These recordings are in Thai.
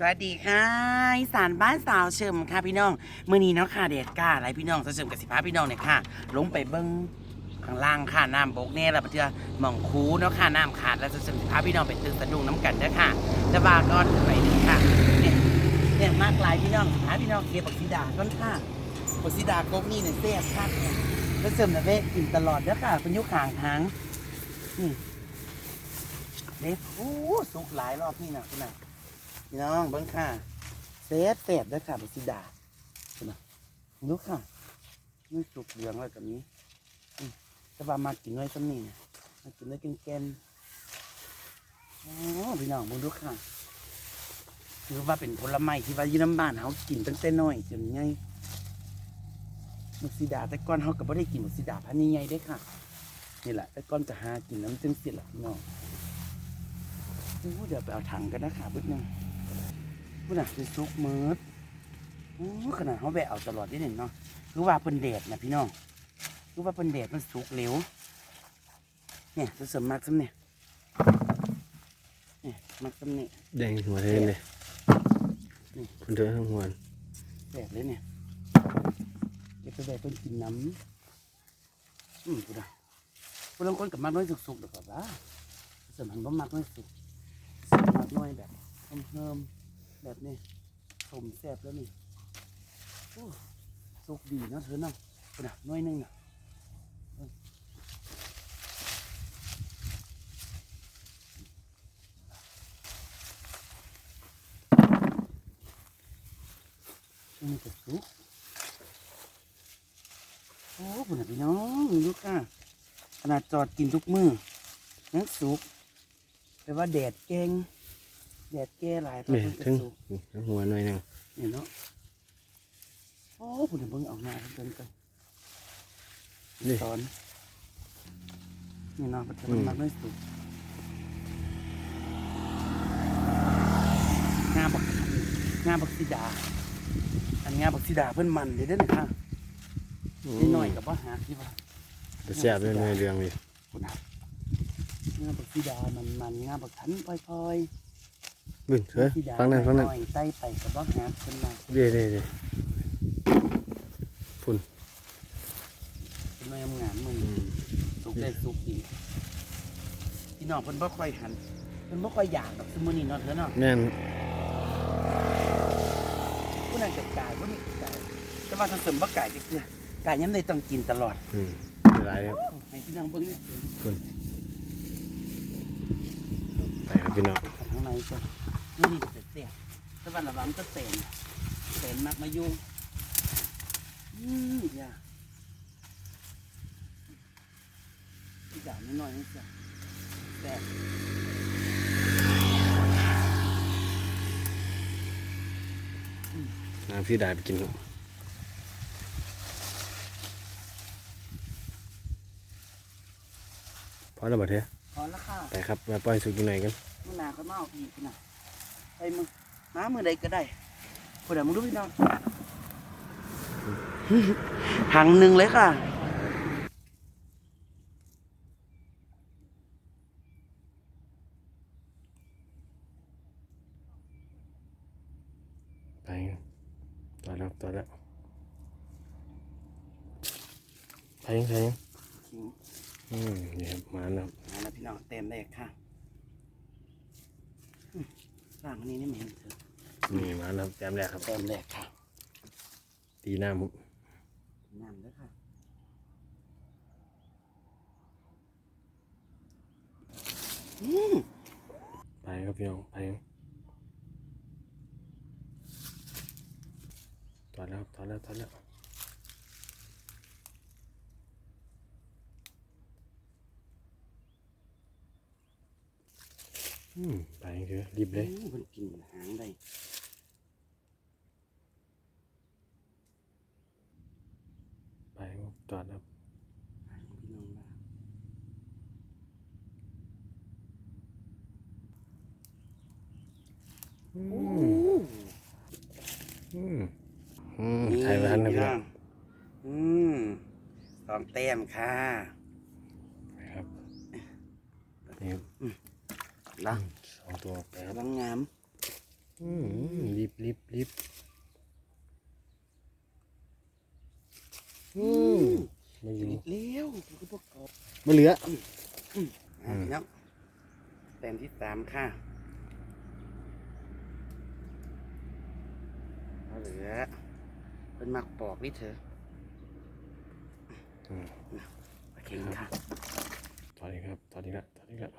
สวัสดีค่ะอีสานบ้านสาวเชิมค่ะพี่น้องมื่อนี้เนาะค่ะเดดก้าอะไรพี่น้องสาวเชิมกับสิพาพี่น้องเนี่ยค่ะลงไปเบิ้งข้างล่างค่ะน้ำบกเนี่ยแล้วเพื่อหม่องคูเนาะค่ะน้ำขาดแล้วสาวเชิมสิพาพี่น้องไปตื่นสะดุ้งน้ำกันเด้อค่ะจะบาก้อนไปหนึ่งค่ะเนี่ยเนี่ยมากหลายพี่น้องหาพี่น้องเก็บปักสีดาต้นค่ะปักสีดากกนี่เนี่ยเสียบคักเนี่ยแล้วเสริมนะเว้กินตลอดเด้อค่ะเป็นยุคขางทางนี่เด็กโอ้สุกหลายรอบนี่นะคุณน่ะ พี่น้องเบิ้งค่ะเซฟเซฟด้วยค่ะบัสิดาเห็นไหมดูค่ะนี่สุกเหลืองแล้วกับนี้อืมจะบามากินด้วยซ้ำนี่นะมากินด้วยแกนๆอ๋อพี่น้องมึงดูค่ะถือว่าเป็นผลไม้ที่ว่ายี่น้ำบ้านเขากินตั้งแต่น้อยจนไงบัสิดาแต่ก่อนเขาก็ไม่ได้กินบัสิดาพันธุ์ใหญ่ได้ค่ะนี่แหละแต่ก่อนจะหากินน้ำจึงเสร็จละพี่น้องโอ้เดี๋ยวไปเอาถังกันนะค่ะบึ้ดนึง พุ่นน่ะคือซุกมืดโอ้ขนาดเขาแบะเอาตลอดได้หนึ่งเนาะคือว่าเป็นแดดนะพี่น้องคือว่าเป็นแดดมันสุกเร็วเนี่ยจะเสริมมากซ้ำเนี่ยเนี่ยมากซ้ำเนี่ยแดงหัวเทนเลยคนเดินทั้งหัวแดดเลยเนี่ยเก็บไปแบะต้นกินน้ำอืมกูนะกูลองคนกับมากน้อยสุกๆเดี๋ยวก่อนว่าเสริมหันบ่มากน้อยสุกเสริมมากน้อยแบบเพิ่มๆ แบบนี้สมแซ่บแล้วนี่สุกดีนะเธอเนาะกระดาษน้อยหนึงน่ะเออนี่ก็สุกโอ้ปุ่นพี่น้องลูกค่ะขนาดจอดกินทุกมือยังสุกแต่ว่าแดดแกง แดดแก่หลายตอนนี่นี้ก็ทั้งสุกทั้งหัวหน่อยหนึงนี่เนาะโอ้ผมเบิ่งเอาหน้าเพิ่นกันนี่สอนนี่เนาะมันจะมันมักไม่สุดงาบักงาบักสีดา อันงาบักสีดาเพิ่นมันเด้อเด้อนะคะนิดหน่อยกับว่าหาที่ว่าจะแซ่บด้วยในเรื่องนี้คุณนะงาบักสีดามันมันงาบักทันพลอย บึ้งๆเฮ้ยสีดาฟังนั่นฟังนั่นหอยๆไต้ไปกับว่าหาเพิ่นมาเด้เด้เด้ฝุ่นเป็นไงงามมึงอืมสุกได้สุกดีพี่น้องเพิ่นบ่ค่อยหันเพิ่นบ่ค่อยอยากดอกสมุนี่เนาะเถอะเนาะแน่นผู้นั้นก็กายผู้นี้ก็กายแต่ว่าถ้าเสริมบ่กายจักเทื่อกายยังได้ต้องกินตลอดอืมหลายครับให้พี่น้องเบิ่งนี่ไปครับพี่น้องข้างในก็นี่ นี่ก็เสียแต่ว่าระวังก็เต็มเต็มมักมายุ่งอืมอย่าพี่จ๋านิดหน่อยนี่จ้ะแต่น้ำพี่ได้ไปกินครับพอแล้วบัดเทพอแล้วค่ะไปครับมาปล่อยสุกกินหน่อยกันมึงนาก็มาเอาอีกนะ ไปมึงมามือใดก็ได้คนเดี๋ยวมึงดูพี่น้องถังหนึ่งเลยค่ะไปต่อแล้วต่อแล้วไปยังไปยังอืมนี่ครับมาแล้วมาแล้วพี่น้องเต็มเลยค่ะอืม ร่างอันนี้นี่ไม่เห็นเถอะนี่มาแล้วแต้มแรกครับเต็มเลยค่ะ ตีหน้ามุกน้ำด้วยค่ะอืมไปครับพี่น้องไปต่อแล้วต่อแล้วต่อแล้ว อืมไปเถอะรีบเลยอืมมันกินหางได้ไปครับต่อแล้วหางพี่น้องว่าอืโอ้มอืมอืมไทยร้านนะพี่น้องอืมสองเต็มค่ะ ไปครับนี่ครับ แล้ว สอง ตัวแปดกำลังงามอืมลิบลิบอืมมาอยู่เลี้ยวคือพวกกบมาเหลืออะพี่น้องแต้มที่สามค่ะเอาเหลือเป็นมักปอกนี่เธออืมปลาเข็งค่ะตอนนี้ครับตอนนี้ละตอนนี้ละ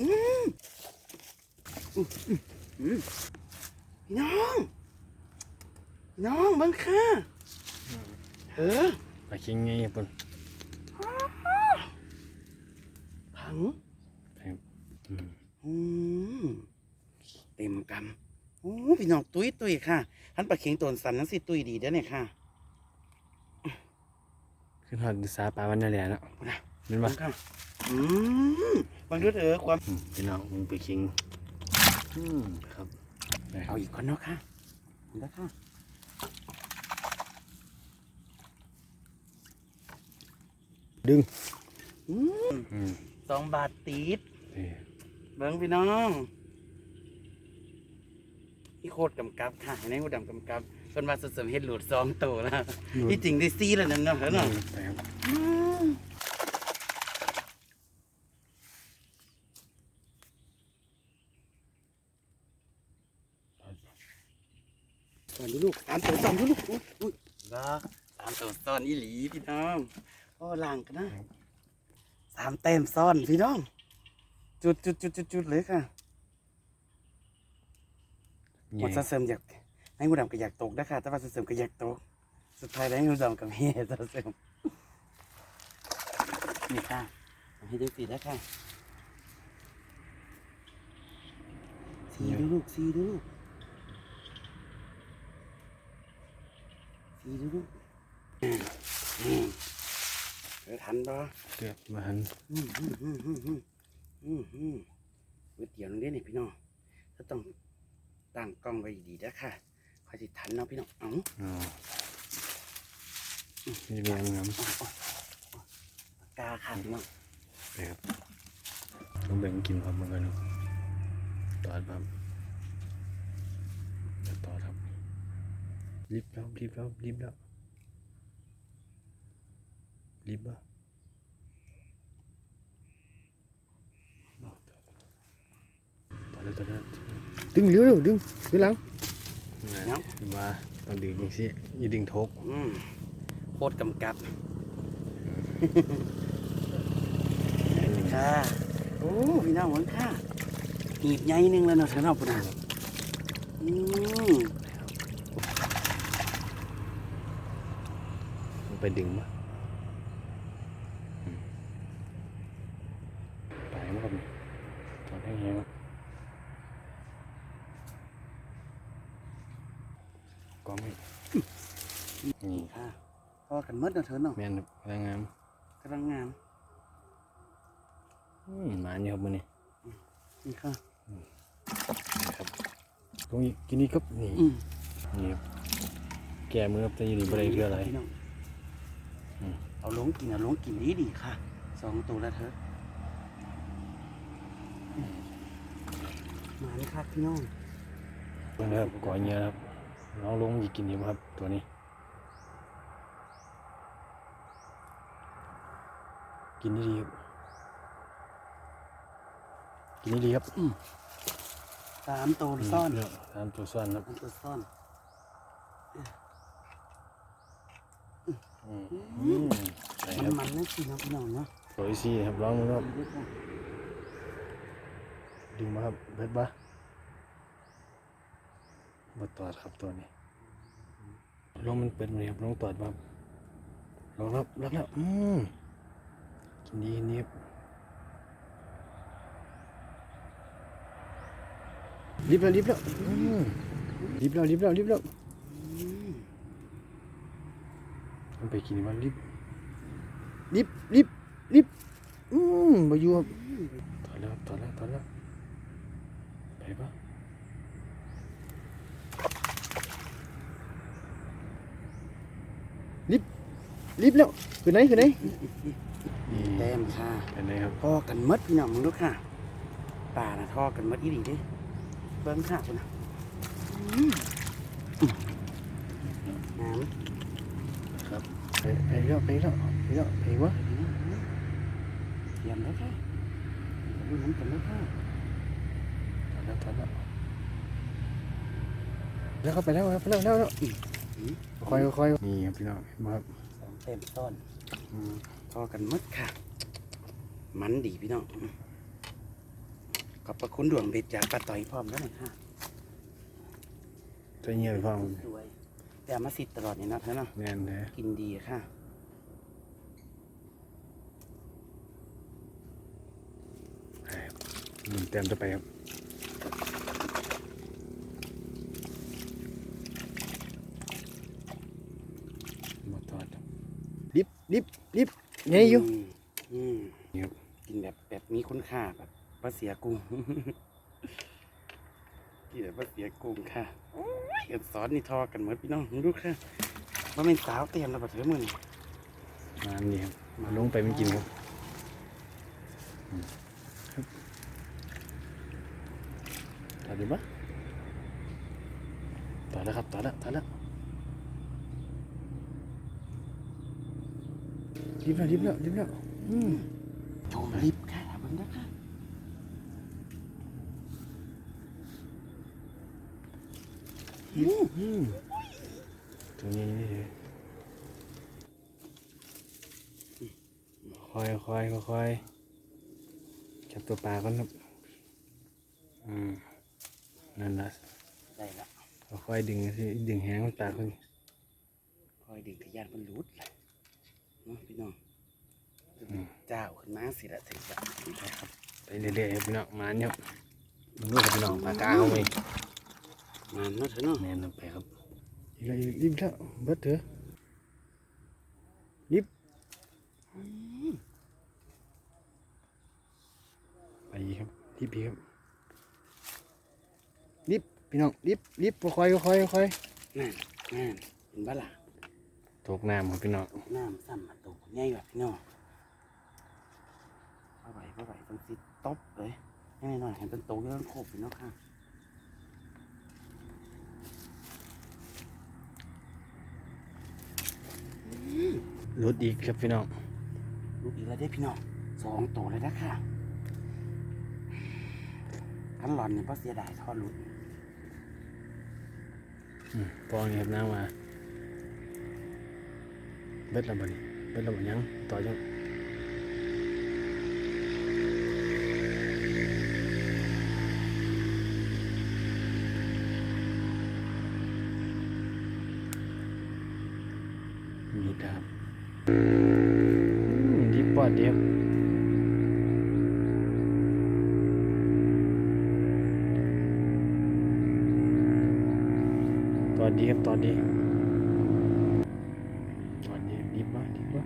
น้อง น้องบังค่ะเออปลาคิงไงปุ่นผังเต็มกำโอ้พี่น้องตุ้ยตุ้ยค่ะท่านปลาเข็งตัวสันนั่นสิตุ้ยดีเด้อเนี่ยค่ะขึ้นหอดสาปลาวันนั่นแหละเนาะพูดนะเห็น บัปะงค่ะอืมบังดูเถอะความอืมพี่น้องมันปลาคิงอืมครับได้ครัเอาบอีกคนเนาะค่ะเห็นแล้วค่ะดึงอืมอืมสองบาทติดนี่เบิ้งพี่น้องที่โคตรกำกับค่ะในหูดำกำกับเป็นมาสดๆเฮ็ดหลุดสองตัวแล้วที่จริงได้ซีแล้วนั่นเนาะเหรอเนาะ ไปครับ อืม สอนดูลูกสามตัวสอนดูลูกอุ้ยอุ้ยบ้าสามตัวซ้อนอีหลีพี่น้องโอ้ล่างกันนะสามเต็มซ้อนพี่น้อง จุดจุดจุดจุดจุดเลยค่ะหมดซะเสริมอยากให้หูดำก็อยากตกนะคะแต่ว่าซะเสริมก็อยากตก สุดท้ายแล้วให้หูดำกับเฮ่ซะเสริมนี่ค่ะเอาให้ดูสีแล้วค่ะสีดูลูกสีดูลูกสีดูลูกอืมอืม เออทันปะเกือบมาหันอืมอืมอืมอืมอืมอืมอืมก๋วยเตี๋ยวนึงเด้นี่พี่น้องก็ต้องตั้งกล้องไว้ดีๆนะค่ะคอยสิทันเนาะพี่น้องเอ้าอ๋อนี่เรียงครับปากกาค่ะพี่น้องไปครับต้องแบ่งกินพร้อมกันครับต่อครับต่อครับ รีบแล้วรีบแล้วรีบแล้วรีบป่ะต่อเลยต่อเลยดึงเร็วเร็วดึงดึงหลังมาต้องดึงอย่างสิอย่าดึงทกอืมโคตรกำกับค่ะโอ้พี่น้องหวังค่ะหีบใหญ่หนึงแล้วเนาะเธอเนาะปุ่นน่ะอืม ไปดึงมาอืมไปมั้งครับตอนแห้งๆครับก็ไม่นี่ค่ะพอกันหมดเนาะเธอเนาะแม่นครับพลังงานกำลังงามอืมหมาเนี่ยครับมือนี่นี่ค่ะนี่ครับตรงนี้กินนี่ครับนี่อืมนี่ครับแก่มือครับแต่อยี่นี่บ่ได้เพื่ออะไรพี่น้งอืม เอาลงกินเอาลงกินดีดีๆค่ะ สองตัวแล้วเธออืมมาเลยครับพี่น้องเพื่อนครับก่อยเงี้ยครับ น้องลงหยิกินอยู่ครับตัวนี้ กินดีๆครับกินดีๆครับสามตัวซ่อนเยตามตัวซ่อนครับสามตัวซ่อน อืมอืมใช่คมัรันบมันๆนะพี่น้องพี่น้องเนาะสวยสิครับลองดูครับดูค่ะดึงมาครับเบ็ดบ้ามาตอดครับตัวนี้ลองมันเป็นไหมครับลองตอดมาครับลองรับรับแล้วอืมกินดีกินดีครับรีบแล้วรีบแล้วอืมรีบแล้วรีบแล้วรีบแล้ว อืม มันไปกินมันรีบรีบรีบรีบอืมมาอยู่ครับถอดแล้วถอดแล้วถอดแล้วไปปะรีบรีบแล้วคือไหนคือไหนนี่แต้มค่ะเป็นไงครับทอกันหมดพี่น้องมึงดูค่ะป่าน่ะทอกันหมดอีหลีเดิเบิ้งค่ะคุณนะอืมน้ครับ ไปไปแล้วไปแล้วไปแล้วไปวะำเทียมแล้วค่ะดูน้ำกันแล้วค่ะถอดแล้วถอดแล้วแล้วเข้าไปแล้วครับไปแล้วแล้วแล้วค่อยค่อยนี่ครับพี่น้องเนไหมครับสองเต็มต้นอืมทอกันมดค่ะ มันดีพี่น้องขอบพระคุณดวงเด็ดจากป้าต่อยพร้อมแล้วนะค่ะจะเงียบไปฟังสวย แต่เอามาสิทธิ์ตลอดนี่นะเธอเนาะแน่นเลยกินดีอะค่ะหมุนเต็มจะไปครับหมดทอดลิบลิบลิบไงอยู่มอืมนี่ครับกินแบบแบบมีคุณค่าแบบปลาเสียกุ้ง กินแบบปลาเสียกุ้งค่ะโอ้ยกันสอนนี่ทอกันเหมือนพี่น้องดูค่ะว่าเป็นสาวเตรียมแล้วแบบเถอะมึงมาอันนี้ครับมาลงไปไม่กินครับอืมครับต่อดีปะต่อแล้วครับต่อแล้วต่อแล้วรีบแล้วรีบแล้วรีบแล้วอืมชมลิฟต์ค่ะเบิ่งนะค่ะ อืมอืม ตรงนี้นี่เฉยค่อยค่อยค่อยค่อยจับตัวปลาก่อนครับอืมนั่นละได้ละค่อยๆดึงสิดึงแหงมันปลาคนคอยดึงทะยานมันรุดเลยเนาะพี่น้องเจ้าขึ้นมาสิละถึงจะได้ครับไปเรื่อยๆครับพี่น้องมาเนี่ยครับมึงรู้ครับพี่น้องปลากาเอาไหม มันเนาะเถอะเนาะแน่นอนไปครับอีกแล้วอีกรีบแล้วเบิดเถอะรีบไปอีกครับรีบอีกครับรีบพี่น้องรีบรีบค่อยๆค่อยๆค่อยนั่นนั่นเห็นบ้าล่ะๆตกน้ำครับพี่น้องน้ำซ้ำมาตกง่ายแบบพี่น้องเข้าไปเข้าไปต้องซิตบเลยให้หน่อยๆเห็นเป็นโตเรื่องโคบพี่น้องค่ะ รถอีกครับพี่น้องลูกอีกแล้วได้อพี่น้องสองโตเลยนะค่ะขันหลอนเนี่ยเพราะเสียดายทอดลุดอืมปองนี่ครับน้ำมาเบิดแล้วบ่นี่เบิดแล้วบ่ยังต่อจัง ดีปอดเดียวต่อดีครับต่อดีต่อดีดีป่ะดีป่ะ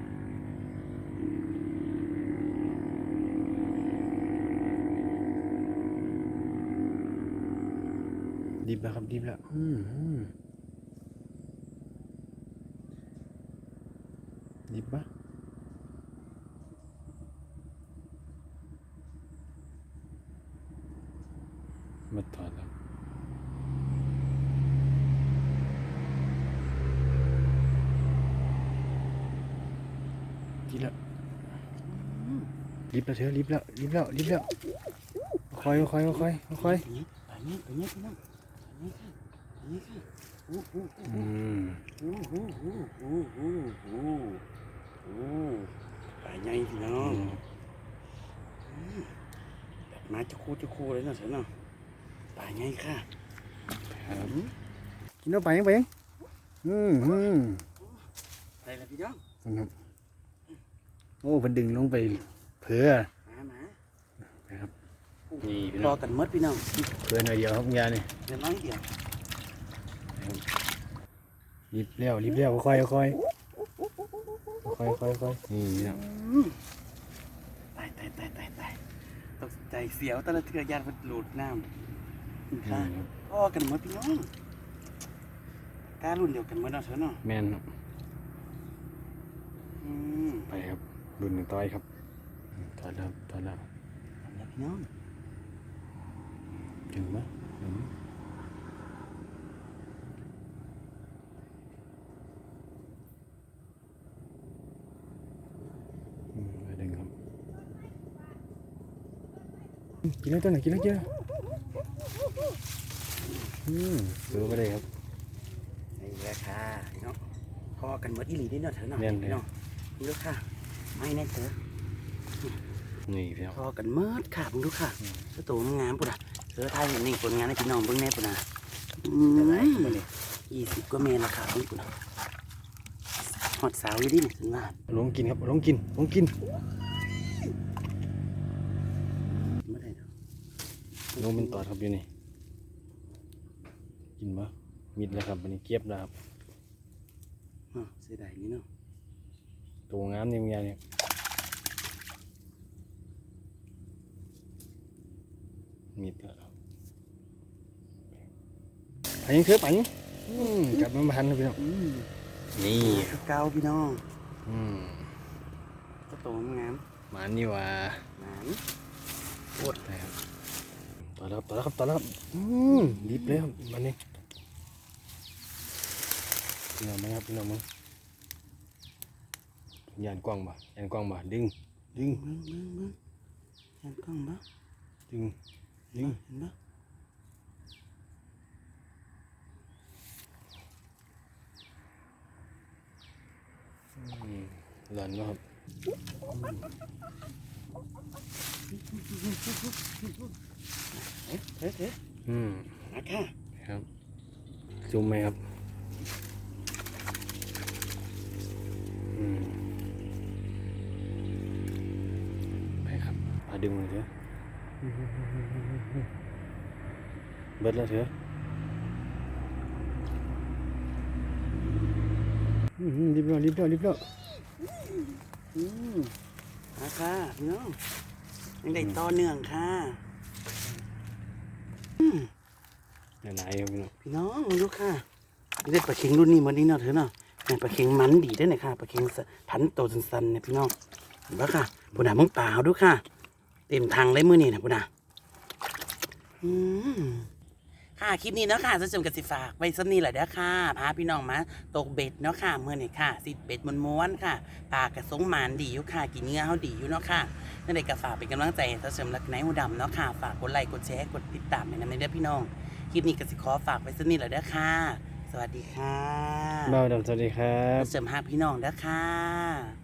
ดีแล้วครับดีแล้วอืมอืมดีป่ะมาถอดแล้ว รีบแล้วรี บแล้วเถอรีบแล้วรีบแล้วรีบแล้วค่อยค่อยค่อยค่อยตัวนี้ตัวนี้ตัวนี้พี่น้องตัวนี้ค่ะตัวนี้ค่ะอู้หูอืมอู้หูอู้หูอู้หูอู้ปลาใหญ่พี่น้องแบบมาจะคู่จะคู่เลยเนาะเถอะเนาะปลาใหญ่ค่ะครับกินเอาไปยังไปยังอืมอืมไปแล้วพี่น้องครับโอ้เพิ่นดึงลงไป เผื่อมามานะครับนี่พี่รน้อองกันหมดพี่น้องเผื่อหน่อยเดียวครับคุณยายนี่เดี๋ยวน้อยเดียวรีบเร็วรีบเร็วค่อยค่อยค่อยค่อยค่อยนี่พี่น้องตายตายตายตายตายตกใจเสียวแต่ละเทือยานมันหลุดน้ำค่ะนี่ครับพ่อกันหมดพี่น้องกล้ารุ่นเดียวกันหมดเนาะเถอะเนาะแม่นครับอืมไปครับรุ่นหนึ่งต่อยครับ อืมถอดแล้วถอดแล้วเดี๋ยวพี่น้องถึงไหมถึงอืมไปดึงครับอืมกินแล้วตัวไหนกินแล้วกินแล้วอืมดูไปเลยครับนี่แหละค่ะเนาะพอกันหมดอีหลีได้เนาะเถอะเนาะแม่นเลยพี่น้องนี่ดูค่ะ ไม่แน่เถอะ นี่พี่น้อง พอกันเมิดค่ะมึงดูค่ะสตูมันงามปุ่นอะเสือไทยเห็นนี่ผลงานให้พี่น้องเบิ่งแน่ปุ่นอะอืมยี่สิบกว่าเมตรละค่ะเบิ่งปุ่นอะหอดสาวอยู่ดิเนี่ยถึงว่าลงกินครับลงกินลงกินไม่ได้เนาะลงเป็นตอดครับอยู่นี่กินปะมิดแล้วครับวันนี้เก็บแล้วครับเนาะเสียดายนี่เนาะตัวงามนี่มึงยายเนี่ย มิดแล้วไปยังเถือะไปยังอืมกลับมาบ้านครับพี่น้องอืมนี่คือเก่าพี่น้องอืมสตูมันงามหมานี่หว่าหนานปวดเลยครับต่อแล้วครับต่อแล้วครับต่อแล้วครับอืมรีบเลยครับมันนี่พี่น้องไหมครับพี่น้องมั้งยานกว้างบ่ยานกว้างบ่ดึงดึงเบิ่งเบิ่งเบิ่งเห็นกล้องบ่ดึง ดึงเห็นบ่อืมหล่อนบ่ครับเอ๊ะเอ๊ะเอ๊ะอืมมาค่ะครับจุ่มไหมครับ อืมไปครับมาดึงเลยเถอะ เบิดแล้วเถอะอืมรีบแล้วรีบแล้วรีบแล้วอืมมาค่ะพี่น้องยังได้ต่อเนื่องค่ะหลายๆครับพี่น้องพี่น้องมาดูค่ะได้ปลาเค็งรุ่นนี้มานี่เนาะเถอะเนาะแม่นปลาเค็งมันดีได้อเนี่ยค่ะปลาเค็งสะพันโตสันๆเนี่ยพี่น้องเห็นปะค่ะปุ่นหามึงเปล่าดูค่ะ เต็มทางเลยมือนี่นะปุ่นหาอืมค่ะ คลิปนี้เนาะค่ะจะจมกับสิฝากไว้สักนี้แหละเด้อค่ะ พาพี่น้องมา ตกเบ็ดเนาะค่ะเมื่อนี่ค่ะ สิเบ็ดมม้วนๆค่ะ ปลากระสงหมานดีอยู่ค่ะ กินเนื้อเขาดีอยู่เนาะค่ะนั่นเด็กก็ฝากเป็นกำลังใจให้ท่านเสริมรักไนท์หูดำเนาะค่ะ ฝากกดไลค์ กดแชร์ กดติดตามให้นำในเด้อพี่น้อง คลิปนี้ก็สิขอฝากไว้สักนิดแหละเด้อค่ะ สวัสดีค่ะบ่าวดำสวัสดีครับเสริมหาพี่น้องเด้อค่ะ